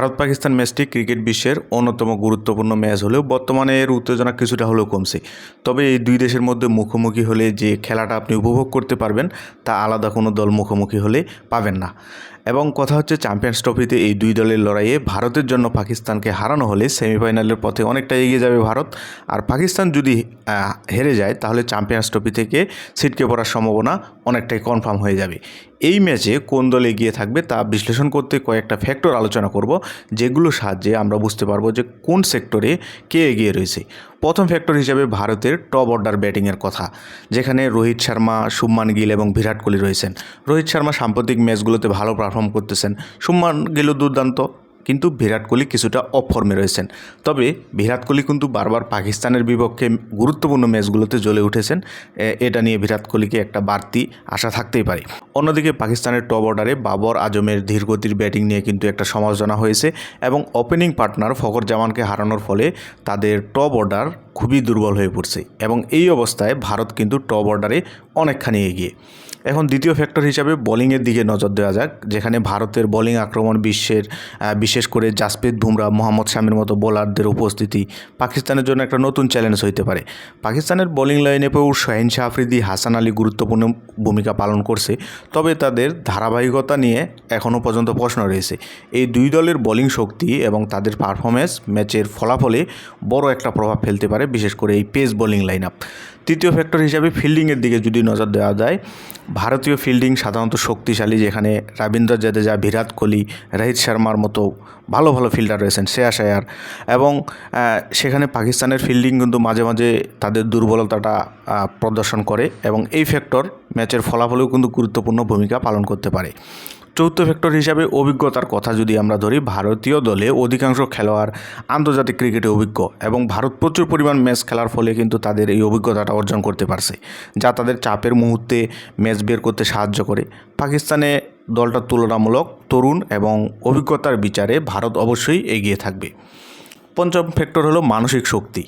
ভারত পাকিস্তান ম্যাচটি ক্রিকেট বিশ্বের অন্যতম গুরুত্বপূর্ণ ম্যাচ হলেও বর্তমানে এর উত্তেজনা কিছুটা হলেও কমছে। তবে এই দুই দেশের মধ্যে মুখোমুখি হলে যে খেলাটা আপনি উপভোগ করতে পারবেন, তা আলাদা কোনো দল মুখোমুখি হলে পাবেন না। এবং কথা হচ্ছে চ্যাম্পিয়ন্স ট্রফিতে এই দুই দলের লড়াইয়ে ভারতের জন্য পাকিস্তানকে হারানো হলে সেমিফাইনালের পথে অনেকটা এগিয়ে যাবে ভারত। আর পাকিস্তান যদি হেরে যায়, তাহলে চ্যাম্পিয়ন্স ট্রফি থেকে ছিটকে পড়ার সম্ভাবনা অনেকটাই কনফার্ম হয়ে যাবে। এই ম্যাচে কোন দল এগিয়ে থাকবে তা বিশ্লেষণ করতে কয়েকটা ফ্যাক্টর আলোচনা করব, যেগুলোর সাহায্যে আমরা বুঝতে পারব যে কোন সেক্টরে কে এগিয়ে রয়েছে। প্রথম ফ্যাক্টর হিসেবে ভারতের টপ অর্ডার ব্যাটিংয়ের কথা, যেখানে রোহিত শর্মা, শুভমান গিল এবং বিরাট কোহলি রয়েছেন। রোহিত শর্মা সাম্প্রতিক ম্যাচগুলোতে ভালো পারফর্ম করতেছেন। শুভমান গিলও দুর্দান্ত। কিন্তু বিরাট কোহলি কিছুটা অফ ফর্মে রয়েছেন। তবে বিরাট কোহলি কিন্তু বারবার পাকিস্তানের বিপক্ষে গুরুত্বপূর্ণ ম্যাচগুলোতে জ্বলে উঠেছেন। এটা নিয়ে বিরাট কোহলিকে একটা বাড়তি আশা থাকতেই পারে। অন্যদিকে পাকিস্তানের টপ অর্ডারে বাবর আজমের ধীরগতির ব্যাটিং নিয়ে কিন্তু একটা সমালোচনা হয়েছে এবং ওপেনিং পার্টনার ফখর জামানকে হারানোর ফলে তাদের টপ অর্ডার খুবই দুর্বল হয়ে পড়ছে এবং এই অবস্থায় ভারত কিন্তু টপ অর্ডারে অনেকখানি এগিয়ে। এখন দ্বিতীয় ফ্যাক্টর হিসাবে বোলিংয়ের দিকে নজর দেওয়া যাক, যেখানে ভারতের বোলিং আক্রমণ বিশ্বের বিশেষ করে জাসপ্রীত বুমরা, মোহাম্মদ শামির মতো বোলারদের উপস্থিতি পাকিস্তানের জন্য একটা নতুন চ্যালেঞ্জ হইতে পারে। পাকিস্তানের বোলিং লাইনেপেও শাহিন শাহ আফ্রিদি, হাসান আলী গুরুত্বপূর্ণ ভূমিকা পালন করছে, তবে তাদের ধারাবাহিকতা নিয়ে এখনও পর্যন্ত প্রশ্ন রয়েছে। এই দুই দলের বোলিং শক্তি এবং তাদের পারফরমেন্স ম্যাচের ফলাফলে বড় একটা প্রভাব ফেলতে পারে, বিশেষ করে এই পেস বোলিং লাইন আপ তৃতীয় ফ্যাক্টর হিসাবে ফিল্ডিংয়ের দিকে যদি নজর দেওয়া যায় ভারতীয় ফিল্ডিং সাধারণত শক্তিশালী, যেখানে রবীন্দ্র জাদেজা, বিরাট কোহলি, রোহিত শর্মার মতো ভালো ভালো ফিল্ডার রয়েছেন শ্রেয়াস আয়ার এবং সেখানে পাকিস্তানের ফিল্ডিং কিন্তু মাঝে মাঝে তাদের দুর্বলতাটা প্রদর্শন করে এবং এই ফ্যাক্টর ম্যাচের ফলাফলেও কিন্তু গুরুত্বপূর্ণ ভূমিকা পালন করতে পারে। চৌথ ফ্যাক্টর হিসাবে অভিজ্ঞতার কথা যদি আমরা ধরি, ভারতীয় দলে অধিকাংশ খেলোয়াড় আন্তর্জাতিক ক্রিকেটে অভিজ্ঞ এবং ভারত প্রচুর পরিমাণ ম্যাচ খেলার ফলে কিন্তু তাদের এই অভিজ্ঞতাটা অর্জন করতে পারছে, যা তাদের চাপের মুহূর্তে ম্যাচ বের করতে সাহায্য করে। পাকিস্তানে দলটা তুলনামূলক তরুণ এবং অভিজ্ঞতার বিচারে ভারত অবশ্যই এগিয়ে থাকবে। পঞ্চম ফ্যাক্টর হলো মানসিক শক্তি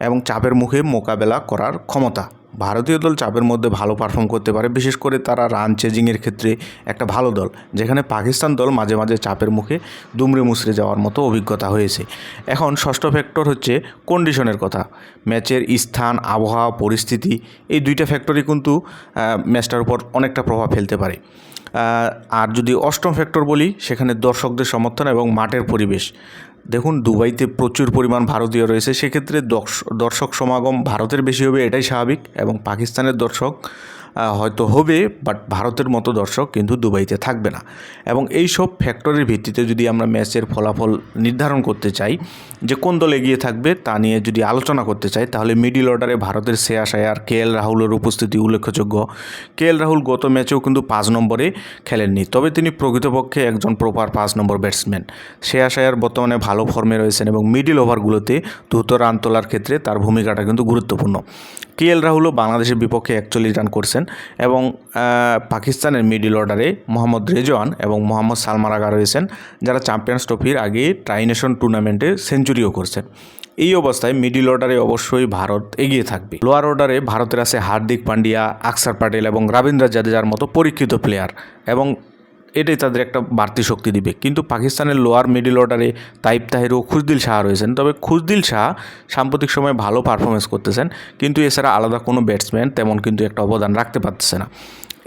এবং চাপের মুখে মোকাবেলা করার ক্ষমতা। ভারতীয় দল চাপের মধ্যে ভালো পারফর্ম করতে পারে। বিশেষ করে তারা রান চেজিংয়ের ক্ষেত্রে একটা ভালো দল, যেখানে পাকিস্তান দল মাঝে মাঝে চাপের মুখে দুমড়ে মুসড়ে যাওয়ার মতো অভিজ্ঞতা হয়েছে। এখন ষষ্ঠ ফ্যাক্টর হচ্ছে কন্ডিশনের কথা। ম্যাচের স্থান, আবহাওয়া, পরিস্থিতি, এই দুইটা ফ্যাক্টরই কিন্তু ম্যাচটার উপর অনেকটা প্রভাব ফেলতে পারে। আর যদি অষ্টম ফ্যাক্টর বলি, সেখানে দর্শকদের সমর্থন এবং মাঠের পরিবেশ। দেখুন, দুবাইতে প্রচুর পরিমাণ ভারতীয় রয়েছে। সেক্ষেত্রে দর্শ- দর্শক সমাগম ভারতের বেশি হবে, এটাই স্বাভাবিক। এবং পাকিস্তানের দর্শক হয়তো হবে বাট ভারতের মতো দর্শক কিন্তু দুবাইতে থাকবে না। এবং এই সব ফ্যাক্টরের ভিত্তিতে যদি আমরা ম্যাচের ফলাফল নির্ধারণ করতে চাই, যে কোন দল এগিয়ে থাকবে তা নিয়ে যদি আলোচনা করতে চাই, তাহলে মিডিল অর্ডারে ভারতের শ্রেয়াস আয়ার কে এল রাহুলের উপস্থিতি উল্লেখযোগ্য। কে এল রাহুল গত ম্যাচেও কিন্তু পাঁচ নম্বরে খেলেননি, তবে তিনি প্রকৃতপক্ষে একজন প্রপার পাঁচ নম্বর ব্যাটসম্যান শ্রেয়াস আয়ার বর্তমানে ভালো ফর্মে রয়েছেন এবং মিডিল ওভারগুলোতে দ্রুত রান তোলার ক্ষেত্রে তার ভূমিকাটা কিন্তু গুরুত্বপূর্ণ। কে এল রাহুলও বাংলাদেশের বিপক্ষে একচল্লিশ রান করছেন এবং পাকিস্তানের মিডিল অর্ডারে মোহাম্মদ রেজওয়ান এবং মোহাম্মদ সালমান আগা রয়েছেন, যারা চ্যাম্পিয়ন্স ট্রফির আগে ট্রাইনেশন টুর্নামেন্টে সেঞ্চুরিও করছেন। এই অবস্থায় মিডিল অর্ডারে অবশ্যই ভারত এগিয়ে থাকবে। লোয়ার অর্ডারে ভারতের আছে হার্দিক পান্ডিয়া, আকসার প্যাটেল এবং রবীন্দ্র জাদেজার মতো পরীক্ষিত প্লেয়ার এবং এটাই তাদের একটা বাড়তি শক্তি দিবে। কিন্তু পাকিস্তানের লোয়ার মিডিল অর্ডারে তাইব তাহের ও খুজদিল শাহ রয়েছেন। তবে খুজদিল শাহ সাম্প্রতিক সময়ে ভালো পারফরমেন্স করতেছেন, কিন্তু এছাড়া আলাদা কোনো ব্যাটসম্যান তেমন কিন্তু একটা অবদান রাখতে পারতেছে না।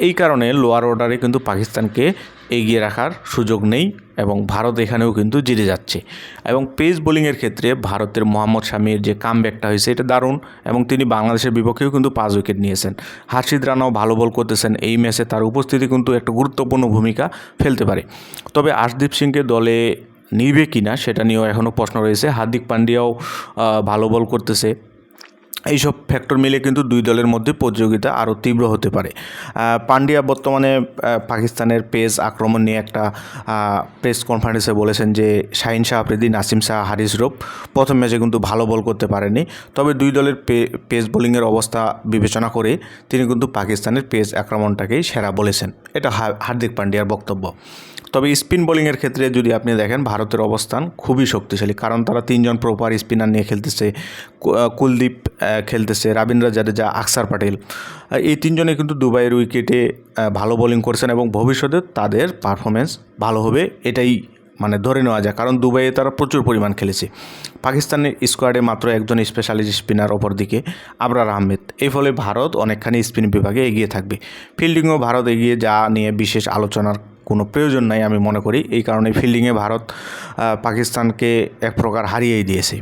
এই কারণে লোয়ার অর্ডারে কিন্তু পাকিস্তানকে এগিয়ে রাখার সুযোগ নেই এবং ভারত এখানেও কিন্তু জিতে যাচ্ছে। এবং পেস বোলিংয়ের ক্ষেত্রে ভারতের মোহাম্মদ শামির যে কাম ব্যাকটা হয়েছে, এটা দারুণ এবং তিনি বাংলাদেশের বিপক্ষেও কিন্তু পাঁচ উইকেট নিয়েছেন। হার্ষিদ রানাও ভালো বল করতেছেন। এই ম্যাচে তার উপস্থিতি কিন্তু একটা গুরুত্বপূর্ণ ভূমিকা ফেলতে পারে। তবে আশদীপ সিংকে দলে নিবে কিনা, সেটা নিয়েও এখনও প্রশ্ন রয়েছে। হার্দিক পান্ডিয়াও ভালো বল করতেছে। এইসব ফ্যাক্টর মিলে কিন্তু দুই দলের মধ্যে প্রতিযোগিতা আরও তীব্র হতে পারে। পান্ডিয়া বর্তমানে পাকিস্তানের পেস আক্রমণ নিয়ে একটা প্রেস কনফারেন্সে বলেছেন যে, শাহিন শাহ আফ্রিদি, নাসিম শাহ, হারিস রোপ প্রথম ম্যাচে কিন্তু ভালো বল করতে পারেনি তবে দুই দলের পেস বোলিংয়ের অবস্থা বিবেচনা করে তিনি কিন্তু পাকিস্তানের পেস আক্রমণটাকেই সেরা বলেছেন। এটা হার্দিক পান্ডিয়ার বক্তব্য। তবে স্পিন বোলিংয়ের ক্ষেত্রে যদি আপনি দেখেন, ভারতের অবস্থান খুবই শক্তিশালী। কারণ তারা তিনজন প্রপার স্পিনার নিয়ে খেলতেছে। কুলদীপ খেলতেছে। রবীন্দ্র জাদেজা আকসার পাটেল। এই তিনজনে কিন্তু দুবাইয়ের উইকেটে ভালো বোলিং করছেন এবং ভবিষ্যতে তাদের পারফরমেন্স ভালো হবে এটাই মানে ধরে নেওয়া যায়। কারণ দুবাইয়ে তারা প্রচুর পরিমাণ খেলেছে। পাকিস্তানের স্কোয়াডে মাত্র একজন স্পেশালিস্ট স্পিনার অপর দিকে আবরার আহমেদ। এই ফলে ভারত অনেকখানি স্পিন বিভাগে এগিয়ে থাকবে। ফিল্ডিংও ভারত এগিয়ে যা নিয়ে বিশেষ আলোচনার কোনো প্রয়োজন নাই আমি মনে করি। এই কারণে ফিল্ডিংয়ে ভারত পাকিস্তানকে এক প্রকার হারিয়েই দিয়েছে।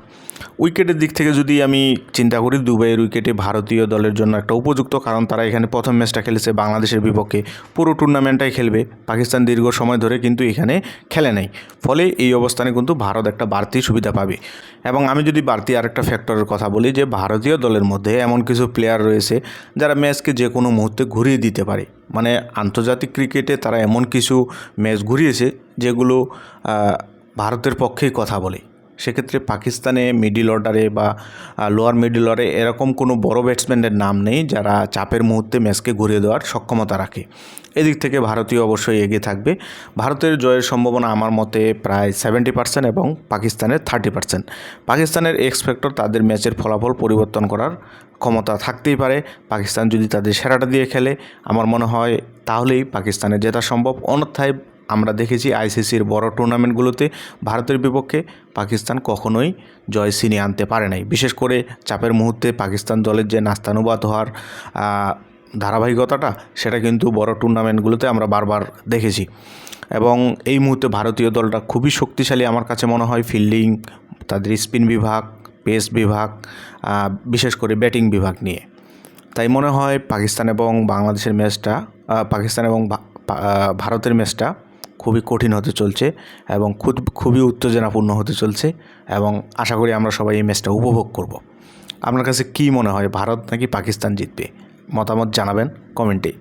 উইকেটের দিক থেকে যদি আমি চিন্তা করি, দুবাইয়ের উইকেটে ভারতীয় দলের জন্য একটা উপযুক্ত, কারণ তারা এখানে প্রথম ম্যাচটা খেলেছে বাংলাদেশের বিপক্ষে। পুরো টুর্নামেন্টটাই খেলবে পাকিস্তান দীর্ঘ সময় ধরে কিন্তু এখানে খেলে নাই। ফলে এই অবস্থানে কিন্তু ভারত একটা বাড়তি সুবিধা পাবে। এবং আমি যদি বাড়তি আরেকটা ফ্যাক্টরের কথা বলি, যে ভারতীয় দলের মধ্যে এমন কিছু প্লেয়ার রয়েছে, যারা ম্যাচকে যে কোনো মুহূর্তে ঘুরিয়ে দিতে পারে। মানে আন্তর্জাতিক ক্রিকেটে তারা এমন কিছু ম্যাচ ঘুরিয়েছে, যেগুলো ভারতের পক্ষেই কথা বলে। সেক্ষেত্রে পাকিস্তানে মিডিল অর্ডারে বা লোয়ার মিডিল অর্ডারে এরকম কোনো বড় ব্যাটসম্যানের নাম নেই যারা চাপের মুহূর্তে ম্যাচকে ঘুরিয়ে দেওয়ার সক্ষমতা রাখে। এদিক থেকে ভারতীয় অবশ্যই এগিয়ে থাকবে। ভারতের জয়ের সম্ভাবনা আমার মতে প্রায় সেভেন্টি পার্সেন্ট এবং পাকিস্তানের থার্টি পার্সেন্ট পাকিস্তানের এক্সপেক্টর তাদের ম্যাচের ফলাফল পরিবর্তন করার ক্ষমতা থাকতেই পারে। পাকিস্তান যদি তাদের সেরাটা দিয়ে খেলে, আমার মনে হয় তাহলেই পাকিস্তানের জেতা সম্ভব। অন্যথায় আমরা দেখেছি আইসিসির বড় টুর্নামেন্টগুলোতে ভারতের বিপক্ষে পাকিস্তান কখনোই জয় ছিনিয়ে আনতে পারে নাই। বিশেষ করে চাপের মুহূর্তে পাকিস্তান দলের যে নাস্তানুবাদ হওয়ার ধারাবাহিকতাটা, সেটা কিন্তু বড় টুর্নামেন্টগুলোতে আমরা বারবার দেখেছি। এবং এই মুহূর্তে ভারতীয় দলটা খুবই শক্তিশালী আমার কাছে মনে হয়। ফিল্ডিং, তাদের স্পিন বিভাগ, পেস বিভাগ বিশেষ করে ব্যাটিং বিভাগ নিয়ে। তাই মনে হয় পাকিস্তান এবং বাংলাদেশের ম্যাচটা পাকিস্তান এবং ভারতের ম্যাচটা খুবই কঠিন হতে চলছে এবং খুব, খুবই উত্তেজনাপূর্ণ হতে চলছে এবং আশা করি আমরা সবাই এই ম্যাচটা উপভোগ করব। আপনার কাছে কি মনে হয়, ভারত নাকি পাকিস্তান জিতবে? মতামত জানাবেন কমেন্টে।